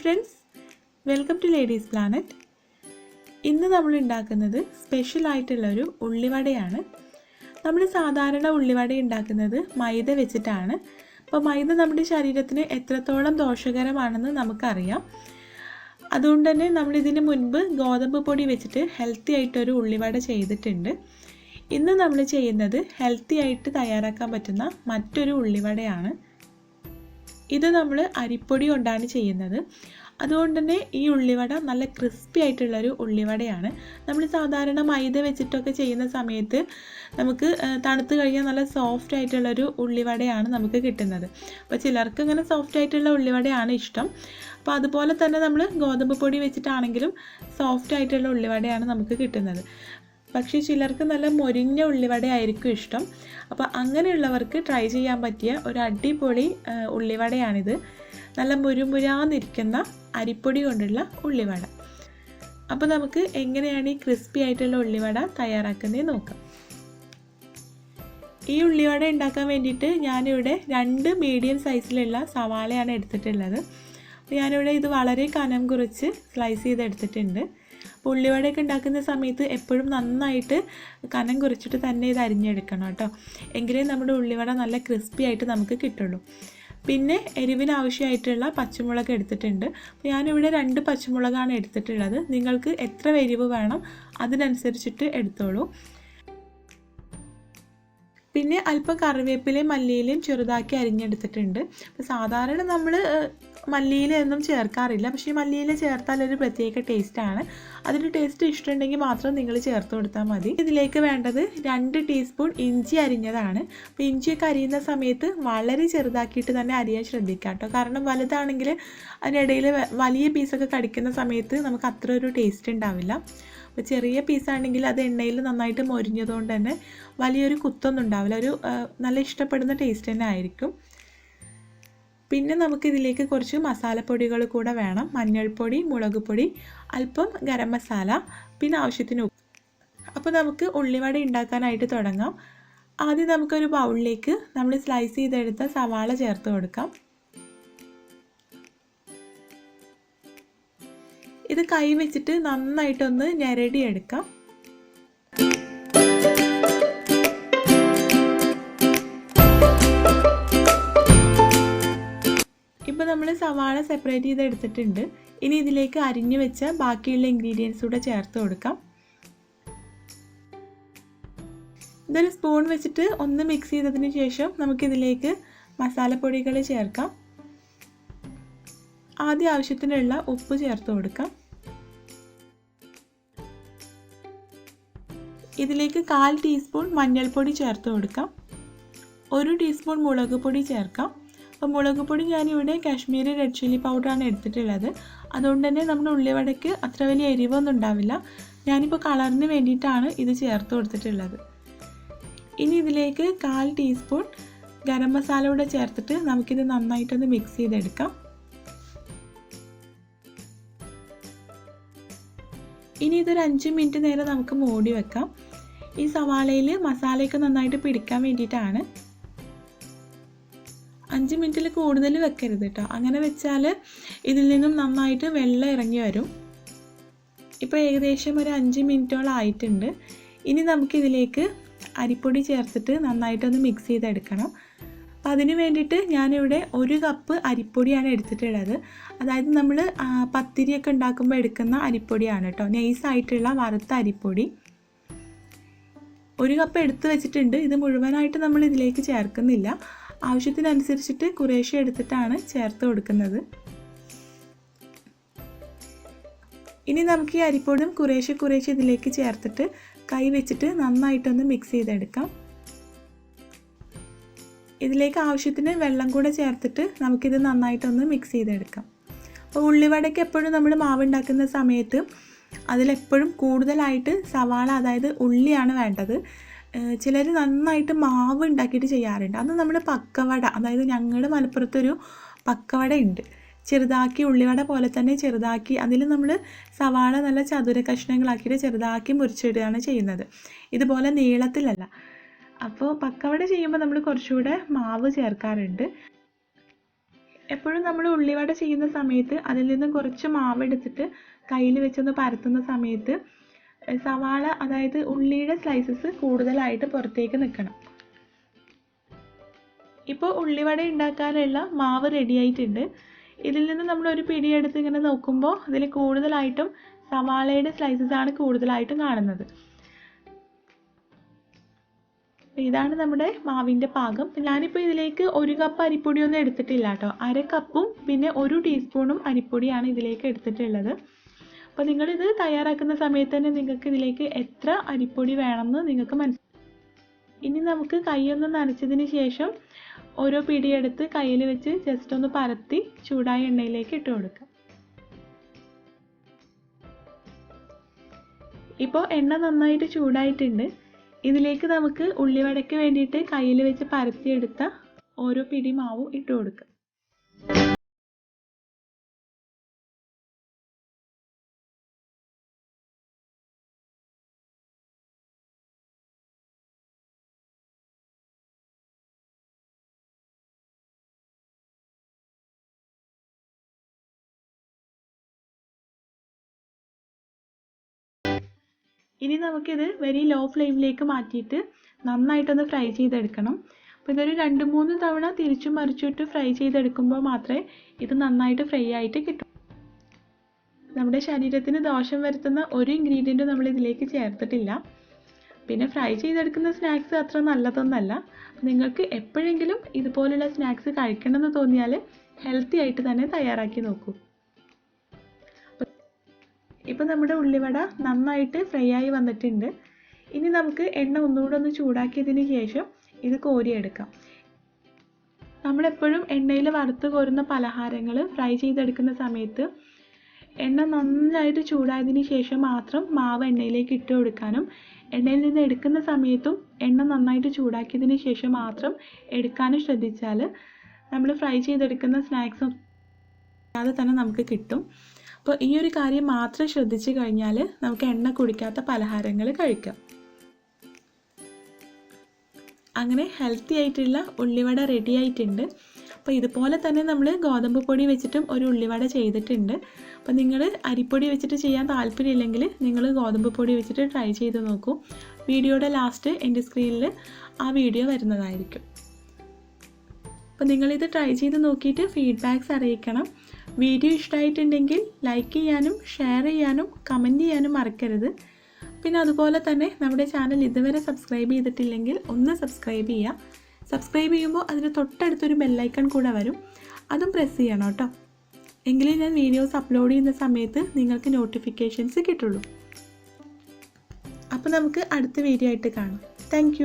Friends welcome to ladies planet ഇന്ന് നമ്മൾ ഉണ്ടാക്കുന്നത് സ്പെഷ്യൽ ആയിട്ടുള്ളൊരു ഉള്ളിവടയാണ്. നമ്മൾ സാധാരണ ഉള്ളിവട ഉണ്ടാക്കുന്നത് മൈദ വെച്ചിട്ടാണ്. അപ്പോൾ മൈദ നമ്മുടെ ശരീരത്തിന് എത്രത്തോളം ദോഷകരമാണെന്ന് നമുക്കറിയാം. അതുകൊണ്ട് തന്നെ നമ്മൾ ഇതിന് മുൻപ് ഗോതമ്പ് പൊടി വെച്ചിട്ട് ഹെൽത്തി ആയിട്ടൊരു ഉള്ളിവട ചെയ്തിട്ടുണ്ട്. ഇന്ന് നമ്മൾ ചെയ്യുന്നത് ഹെൽത്തി ആയിട്ട് തയ്യാറാക്കാൻ പറ്റുന്ന മറ്റൊരു ഉള്ളിവടയാണ്. ഇത് നമ്മൾ അരിപ്പൊടി കൊണ്ടാണ് ചെയ്യുന്നത്. അതുകൊണ്ട് തന്നെ ഈ ഉള്ളിവട നല്ല ക്രിസ്പി ആയിട്ടുള്ളൊരു ഉള്ളിവടയാണ്. നമ്മൾ സാധാരണ മൈദ വെച്ചിട്ടൊക്കെ ചെയ്യുന്ന സമയത്ത് നമുക്ക് തണുത്ത് കഴിഞ്ഞാൽ നല്ല സോഫ്റ്റ് ആയിട്ടുള്ളൊരു ഉള്ളിവടയാണ് നമുക്ക് കിട്ടുന്നത്. അപ്പോൾ ചിലർക്ക് ഇങ്ങനെ സോഫ്റ്റ് ആയിട്ടുള്ള ഉള്ളിവടയാണ് ഇഷ്ടം. അപ്പോൾ അതുപോലെ തന്നെ നമ്മൾ ഗോതമ്പ് പൊടി വെച്ചിട്ടാണെങ്കിലും സോഫ്റ്റ് ആയിട്ടുള്ള ഉള്ളിവടയാണ് നമുക്ക് കിട്ടുന്നത്. പക്ഷേ ചിലർക്ക് നല്ല മൊരിഞ്ഞ ഉള്ളിവടയായിരിക്കും ഇഷ്ടം. അപ്പോൾ അങ്ങനെയുള്ളവർക്ക് ട്രൈ ചെയ്യാൻ പറ്റിയ ഒരു അടിപൊളി ഉള്ളിവടയാണിത്. നല്ല മുരുമുരാന്നിരിക്കുന്ന അരിപ്പൊടി കൊണ്ടുള്ള ഉള്ളിവട. അപ്പോൾ നമുക്ക് എങ്ങനെയാണ് ഈ ക്രിസ്പി ആയിട്ടുള്ള ഉള്ളിവട തയ്യാറാക്കുന്നത് നോക്കാം. ഈ ഉള്ളിവട ഉണ്ടാക്കാൻ വേണ്ടിയിട്ട് ഞാനിവിടെ രണ്ട് മീഡിയം സൈസിലുള്ള സവാളയാണ് എടുത്തിട്ടുള്ളത്. ഞാനിവിടെ ഇത് വളരെ കനം കുറച്ച് സ്ലൈസ് ചെയ്ത് എടുത്തിട്ടുണ്ട് അപ്പോൾ ഉള്ളിവടയൊക്കെ ഉണ്ടാക്കുന്ന സമയത്ത് എപ്പോഴും നന്നായിട്ട് കനം കുറച്ചിട്ട് തന്നെ ഇത് അരിഞ്ഞെടുക്കണം കേട്ടോ. എങ്കിലേ നമ്മുടെ ഉള്ളിവട നല്ല ക്രിസ്പി ആയിട്ട് നമുക്ക് കിട്ടുള്ളൂ. പിന്നെ എരിവിന് ആവശ്യമായിട്ടുള്ള പച്ചമുളക് എടുത്തിട്ടുണ്ട്. ഞാനിവിടെ രണ്ട് പച്ചമുളകാണ് എടുത്തിട്ടുള്ളത്. നിങ്ങൾക്ക് എത്ര എരിവ് വേണം അതിനനുസരിച്ചിട്ട് എടുത്തോളൂ. പിന്നെ അല്പം കറിവേപ്പിലയും മല്ലിയിലയും ചെറുതാക്കി അരിഞ്ഞെടുത്തിട്ടുണ്ട്. അപ്പോൾ സാധാരണ നമ്മൾ മല്ലിയില ഒന്നും ചേർക്കാറില്ല. പക്ഷേ മല്ലിയില ചേർത്താൽ ഒരു പ്രത്യേക ടേസ്റ്റാണ് അതിന്റെ ടേസ്റ്റ് ഇഷ്ടമുണ്ടെങ്കിൽ മാത്രം നിങ്ങൾ ചേർത്ത് കൊടുത്താൽ മതി. ഇതിലേക്ക് വേണ്ടത് രണ്ട് ടീസ്പൂൺ ഇഞ്ചി അരിഞ്ഞതാണ്. അപ്പോൾ ഇഞ്ചിയൊക്കെ അരിയുന്ന സമയത്ത് വളരെ ചെറുതാക്കിയിട്ട് തന്നെ അരിയാൻ ശ്രദ്ധിക്കുക കേട്ടോ. കാരണം വലുതാണെങ്കിൽ അതിനിടയിൽ വലിയ പീസൊക്കെ കടിക്കുന്ന സമയത്ത് നമുക്ക് അത്ര ഒരു ടേസ്റ്റ് ഉണ്ടാവില്ല. അപ്പോൾ ചെറിയ പീസാണെങ്കിൽ അത് എണ്ണയിൽ നന്നായിട്ട് മൊരിഞ്ഞതുകൊണ്ട് തന്നെ വലിയൊരു കുത്തൊന്നും ഉണ്ടാവില്ല. ഒരു നല്ല ഇഷ്ടപ്പെടുന്ന ടേസ്റ്റ് തന്നെ ആയിരിക്കും. പിന്നെ നമുക്കിതിലേക്ക് കുറച്ച് മസാലപ്പൊടികൾ കൂടെ വേണം. മഞ്ഞൾപ്പൊടി മുളക് പൊടി അല്പം ഗരം മസാല പിന്നെ ആവശ്യത്തിന് ഉപ്പ്. അപ്പോൾ നമുക്ക് ഉള്ളിവട ഉണ്ടാക്കാനായിട്ട് തുടങ്ങാം. ആദ്യം നമുക്കൊരു ബൗളിലേക്ക് നമ്മൾ സ്ലൈസ് ചെയ്തെടുത്ത സവാള ചേർത്ത് കൊടുക്കാം. ഇത് കൈ വെച്ചിട്ട് നന്നായിട്ടൊന്ന് ഞെരടിയെടുക്കാം. ഇപ്പോൾ നമ്മൾ സവാള സെപ്പറേറ്റ് ചെയ്ത് എടുത്തിട്ടുണ്ട് ഇനി ഇതിലേക്ക് അരിഞ്ഞു വെച്ച ബാക്കിയുള്ള ഇൻഗ്രീഡിയൻസ് കൂടെ ചേർത്ത് കൊടുക്കാം. ഇതൊരു സ്പൂൺ വെച്ചിട്ട് ഒന്ന് മിക്സ് ചെയ്തതിന് ശേഷം നമുക്കിതിലേക്ക് മസാലപ്പൊടികൾ ചേർക്കാം. ആദ്യം ആവശ്യത്തിനുള്ള ഉപ്പ് ചേർത്ത് കൊടുക്കാം. ഇതിലേക്ക് കാൽ ടീസ്പൂൺ മഞ്ഞൾപ്പൊടി ചേർത്ത് കൊടുക്കാം. ഒരു ടീസ്പൂൺ മുളക് പൊടി ചേർക്കാം. അപ്പോൾ മുളക് പൊടി ഞാനിവിടെ കാശ്മീരി റെഡ് ചില്ലി പൗഡറാണ് എടുത്തിട്ടുള്ളത്. അതുകൊണ്ട് തന്നെ നമ്മുടെ ഉള്ളിവടയ്ക്ക് അത്ര വലിയ എരിവൊന്നും ഉണ്ടാവില്ല. ഞാനിപ്പോൾ കളറിന് വേണ്ടിയിട്ടാണ് ഇത് ചേർത്ത് കൊടുത്തിട്ടുള്ളത്. ഇനി ഇതിലേക്ക് കാൽ ടീസ്പൂൺ ഗരം മസാല കൂടെ ചേർത്തിട്ട് നമുക്കിത് നന്നായിട്ടൊന്ന് മിക്സ് ചെയ്തെടുക്കാം. ഇനി ഇതൊരു അഞ്ച് മിനിറ്റ് നേരം നമുക്ക് മൂടി വെക്കാം. ഈ സവാളയിൽ മസാലയൊക്കെ നന്നായിട്ട് പിടിക്കാൻ വേണ്ടിയിട്ടാണ്. അഞ്ച് മിനിറ്റിൽ കൂടുതൽ വെക്കരുത് കേട്ടോ. അങ്ങനെ വെച്ചാൽ ഇതിൽ നിന്നും നന്നായിട്ട് വെള്ളം ഇറങ്ങി വരും. ഇപ്പോൾ ഏകദേശം ഒരു അഞ്ച് മിനിറ്റോളം ആയിട്ടുണ്ട്. ഇനി നമുക്കിതിലേക്ക് അരിപ്പൊടി ചേർത്തിട്ട് നന്നായിട്ടൊന്ന് മിക്സ് ചെയ്തെടുക്കണം. അപ്പോൾ അതിന് വേണ്ടിയിട്ട് ഞാനിവിടെ ഒരു കപ്പ് അരിപ്പൊടിയാണ് എടുത്തിട്ടുള്ളത്. അതായത് നമ്മൾ പത്തിരിയൊക്കെ ഉണ്ടാക്കുമ്പോൾ എടുക്കുന്ന അരിപ്പൊടിയാണ് കേട്ടോ. നൈസായിട്ടുള്ള വറുത്ത അരിപ്പൊടി. ഒരു കപ്പ് എടുത്ത് വെച്ചിട്ടുണ്ട്. ഇത് മുഴുവനായിട്ട് നമ്മൾ ഇതിലേക്ക് ചേർക്കുന്നില്ല. ആവശ്യത്തിനനുസരിച്ചിട്ട് കുറേശ്ശെ എടുത്തിട്ടാണ് ചേർത്ത് കൊടുക്കുന്നത്. ഇനി നമുക്ക് ഈ അരിപ്പൊടിയും കുറേശ്ശെ കുറേശ്ശെ ഇതിലേക്ക് ചേർത്തിട്ട് കൈ വെച്ചിട്ട് നന്നായിട്ടൊന്ന് മിക്സ് ചെയ്തെടുക്കാം. ഇതിലേക്ക് ആവശ്യത്തിന് വെള്ളം കൂടെ ചേർത്തിട്ട് നമുക്കിത് നന്നായിട്ടൊന്ന് മിക്സ് ചെയ്തെടുക്കാം. അപ്പോൾ ഉള്ളിവടയ്ക്ക് എപ്പോഴും നമ്മൾ മാവ് ഉണ്ടാക്കുന്ന സമയത്ത് അതിലെപ്പോഴും കൂടുതലായിട്ട് സവാള അതായത് ഉള്ളിയാണ് വേണ്ടത്. ചിലർ നന്നായിട്ട് മാവ് ഉണ്ടാക്കിയിട്ട് ചെയ്യാറുണ്ട്. അന്ന് നമ്മൾ പക്കവട അതായത് ഞങ്ങളുടെ മലപ്പുറത്തൊരു പക്കവട ഉണ്ട് ചെറുതാക്കി ഉള്ളിവട പോലെ തന്നെ ചെറുതാക്കി അതിൽ നമ്മൾ സവാള നല്ല ചതുര കഷ്ണങ്ങളാക്കിയിട്ട് ചെറുതാക്കി മുറിച്ചിടുകയാണ് ചെയ്യുന്നത്. ഇതുപോലെ നീളത്തിലല്ല. അപ്പോൾ പക്കവട ചെയ്യുമ്പോൾ നമ്മൾ കുറച്ചുകൂടെ മാവ് ചേർക്കാറുണ്ട്. എപ്പോഴും നമ്മൾ ഉള്ളിവട ചെയ്യുന്ന സമയത്ത് അതിൽ നിന്ന് കുറച്ച് മാവ് എടുത്തിട്ട് കയ്യിൽ വെച്ചൊന്ന് പരത്തുന്ന സമയത്ത് സവാള അതായത് ഉള്ളിയുടെ സ്ലൈസസ് കൂടുതലായിട്ട് പുറത്തേക്ക് നിൽക്കണം ഇപ്പോൾ ഉള്ളിവട ഉണ്ടാക്കാനുള്ള മാവ് റെഡിയായിട്ടുണ്ട് ഇതിൽ നിന്ന് നമ്മൾ ഒരു പിടി എടുത്ത് ഇങ്ങനെ നോക്കുമ്പോൾ അതിൽ കൂടുതലായിട്ടും സവാളയുടെ സ്ലൈസസ് ആണ് കൂടുതലായിട്ടും കാണുന്നത്. ഇതാണ് നമ്മുടെ മാവിന്റെ പാകം. ഞാനിപ്പോൾ ഇതിലേക്ക് ഒരു കപ്പ് അരിപ്പൊടിയൊന്നും എടുത്തിട്ടില്ല കേട്ടോ. അര കപ്പും പിന്നെ ഒരു ടീസ്പൂണും അരിപ്പൊടിയാണ് ഇതിലേക്ക് എടുത്തിട്ടുള്ളത്. അപ്പോൾ നിങ്ങളിത് തയ്യാറാക്കുന്ന സമയത്ത് തന്നെ നിങ്ങൾക്ക് ഇതിലേക്ക് എത്ര അരിപ്പൊടി വേണമെന്ന് നിങ്ങൾക്ക് മനസ്സിലാക്കും ഇനി നമുക്ക് കൈയൊന്ന് നനച്ചതിന് ശേഷം ഓരോ പിടിയെടുത്ത് കയ്യിൽ വെച്ച് ജസ്റ്റ് ഒന്ന് പരത്തി ചൂടായ എണ്ണയിലേക്ക് ഇട്ട് കൊടുക്കുക ഇപ്പോൾ എണ്ണ നന്നായിട്ട് ചൂടായിട്ടുണ്ട്. ഇതിലേക്ക് നമുക്ക് ഉള്ളിവടയ്ക്ക് വേണ്ടിയിട്ട് കയ്യിൽ വെച്ച് പരത്തിയെടുത്ത ഓരോ പിടി മാവും ഇട്ട് കൊടുക്കാം. ഇനി നമുക്കിത് വെരി ലോ ഫ്ലെയിമിലേക്ക് മാറ്റിയിട്ട് നന്നായിട്ടൊന്ന് ഫ്രൈ ചെയ്തെടുക്കണം. അപ്പോൾ ഇതൊരു രണ്ട് മൂന്ന് തവണ തിരിച്ചും മറിച്ചിട്ട് ഫ്രൈ ചെയ്തെടുക്കുമ്പോൾ മാത്രമേ ഇത് നന്നായിട്ട് ഫ്രൈ ആയിട്ട് കിട്ടൂ. നമ്മുടെ ശരീരത്തിന് ദോഷം വരുത്തുന്ന ഒരു ഇൻഗ്രീഡിയന്റും നമ്മൾ ഇതിലേക്ക് ചേർത്തിട്ടില്ല. പിന്നെ ഫ്രൈ ചെയ്തെടുക്കുന്ന സ്നാക്സ് അത്ര നല്ലതൊന്നല്ല. നിങ്ങൾക്ക് എപ്പോഴെങ്കിലും ഇതുപോലുള്ള സ്നാക്സ് കഴിക്കണമെന്ന് തോന്നിയാൽ ഹെൽത്തി ആയിട്ട് തന്നെ തയ്യാറാക്കി നോക്കൂ. ഇപ്പം നമ്മുടെ ഉള്ളിവട നന്നായിട്ട് ഫ്രൈ ആയി വന്നിട്ടുണ്ട്. ഇനി നമുക്ക് എണ്ണ ഒന്നുകൂടെ ഒന്ന് ചൂടാക്കിയതിന് ശേഷം ഇത് കോരിയെടുക്കാം. നമ്മളെപ്പോഴും എണ്ണയിൽ വറുത്ത് കോരുന്ന പലഹാരങ്ങൾ ഫ്രൈ ചെയ്തെടുക്കുന്ന സമയത്ത് എണ്ണ നന്നായിട്ട് ചൂടായതിന് ശേഷം മാത്രം മാവ് എണ്ണയിലേക്ക് ഇട്ട് കൊടുക്കാനും എണ്ണയിൽ നിന്ന് എടുക്കുന്ന സമയത്തും എണ്ണ നന്നായിട്ട് ചൂടാക്കിയതിന് ശേഷം മാത്രം എടുക്കാനും ശ്രദ്ധിച്ചാൽ നമ്മൾ ഫ്രൈ ചെയ്തെടുക്കുന്ന സ്നാക്സ് അല്ലാതെ തന്നെ നമുക്ക് കിട്ടും. അപ്പോൾ ഈ ഒരു കാര്യം മാത്രം ശ്രദ്ധിച്ചു കഴിഞ്ഞാൽ നമുക്ക് എണ്ണ കുടിക്കാത്ത പലഹാരങ്ങൾ കഴിക്കാം. അങ്ങനെ ഹെൽത്തി ആയിട്ടുള്ള ഉള്ളിവട റെഡി ആയിട്ടുണ്ട്. അപ്പോൾ ഇതുപോലെ തന്നെ നമ്മൾ ഗോതമ്പ് പൊടി വെച്ചിട്ടും ഒരു ഉള്ളിവട ചെയ്തിട്ടുണ്ട്. അപ്പോൾ നിങ്ങൾ അരിപ്പൊടി വെച്ചിട്ട് ചെയ്യാൻ താല്പര്യമില്ലെങ്കിൽ നിങ്ങൾ ഗോതമ്പ് പൊടി വെച്ചിട്ട് ട്രൈ ചെയ്ത് നോക്കൂ. വീഡിയോയുടെ ലാസ്റ്റ് എന്റെ സ്ക്രീനിൽ ആ വീഡിയോ വരുന്നതായിരിക്കും. അപ്പോൾ നിങ്ങളിത് ട്രൈ ചെയ്ത് നോക്കിയിട്ട് ഫീഡ്ബാക്ക്സ് അറിയിക്കണം. വീഡിയോ ഇഷ്ടമായിട്ടുണ്ടെങ്കിൽ ലൈക്ക് ചെയ്യാനും ഷെയർ ചെയ്യാനും കമന്റ് ചെയ്യാനും മറക്കരുത്. പിന്നെ അതുപോലെ തന്നെ നമ്മുടെ ചാനൽ ഇതുവരെ സബ്സ്ക്രൈബ് ചെയ്തിട്ടില്ലെങ്കിൽ ഒന്ന് സബ്സ്ക്രൈബ് ചെയ്യുക. സബ്സ്ക്രൈബ് ചെയ്യുമ്പോൾ അതിന് തൊട്ടടുത്തൊരു ബെല്ലൈക്കൺ കൂടെ വരും. അതും പ്രസ് ചെയ്യണം കേട്ടോ. എങ്കിലേ ഞാൻ വീഡിയോസ് അപ്ലോഡ് ചെയ്യുന്ന സമയത്ത് നിങ്ങൾക്ക് നോട്ടിഫിക്കേഷൻസ് കിട്ടുള്ളൂ. അപ്പോൾ നമുക്ക് അടുത്ത വീഡിയോ ആയിട്ട് കാണാം. താങ്ക്